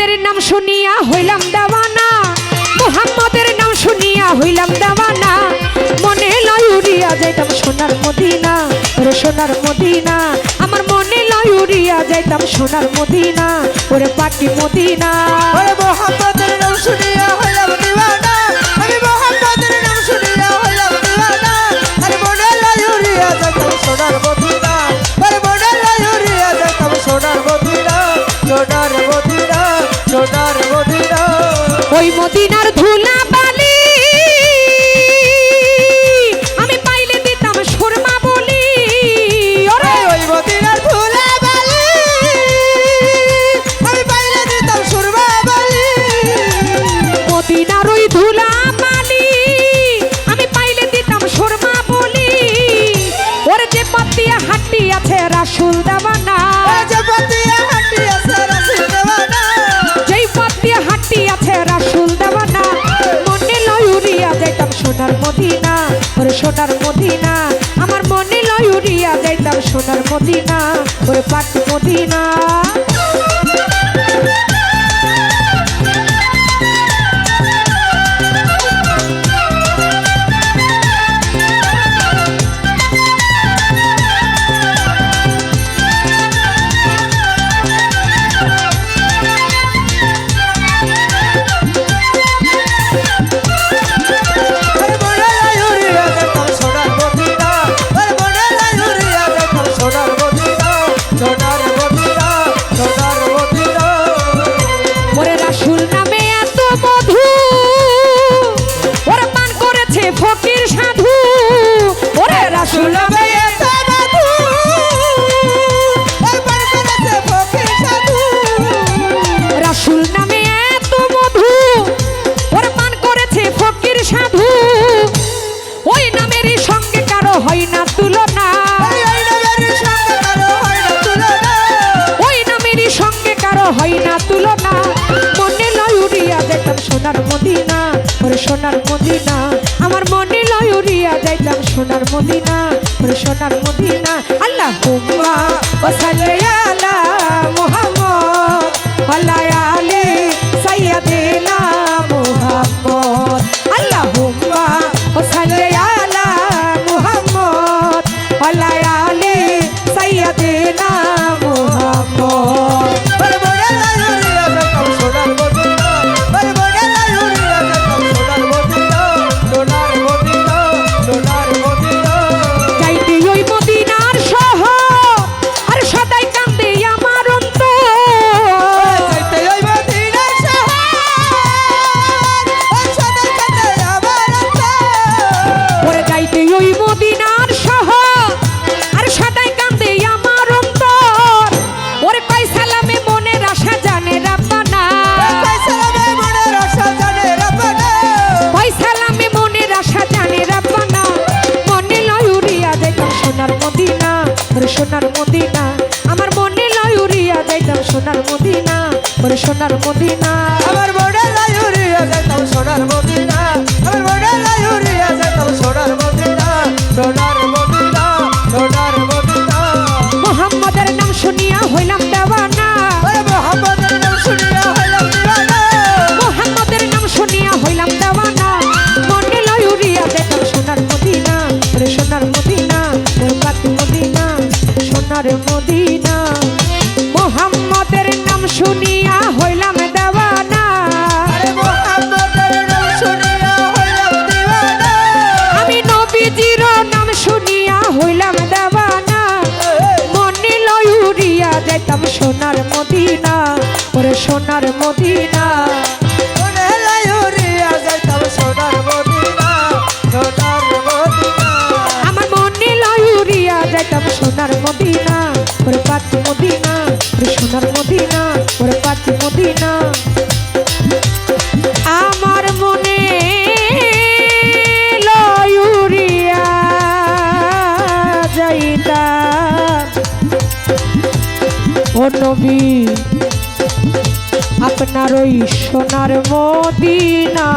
মোহাম্মদের নাম শুনিয়া হইলাম দাওয়ানা। মোহাম্মদের নাম শুনিয়া হইলাম দাওয়ানা। মনে লয় উড়িয়া যাইতাম সোনার মদিনা, ওরে সোনার মদিনা। আমার মনে লয় উড়িয়া যাইতাম সোনার মদিনা, ওরে পাটি মদিনা। ওরে মোহাম্মদের নাম শুনিয়া হইলাম দিওয়ানা। ওই মদিনার ধুলা লইয়া যাইতাম সোনার মদিনা ওরে পাট মদিনা। তুলনা। মনে লয় উড়িয়া যাইতাম সোনার মদিনা। ওরে সোনার মদিনা। আমার মনে লয় উড়িয়া যাইতাম সোনার মদিনা। ওরে সোনার মদিনা। আল্লাহ হুম্মা ও সাল্লাল্লাহ মুহাম্মদ আল্লাহ সোনার মদিনা। আমার বড় লাইউরিয়া যাইতাম সোনার মদিনা। সোনার মদিনা ওরে সোনার মদিনা। সোনার মদিনা আমার মনে লায়রিয়া যাইতাম সোনার মদিনা ওরে পাত মদিনা। ও নবী। আপনার ওই সোনার মদিনা।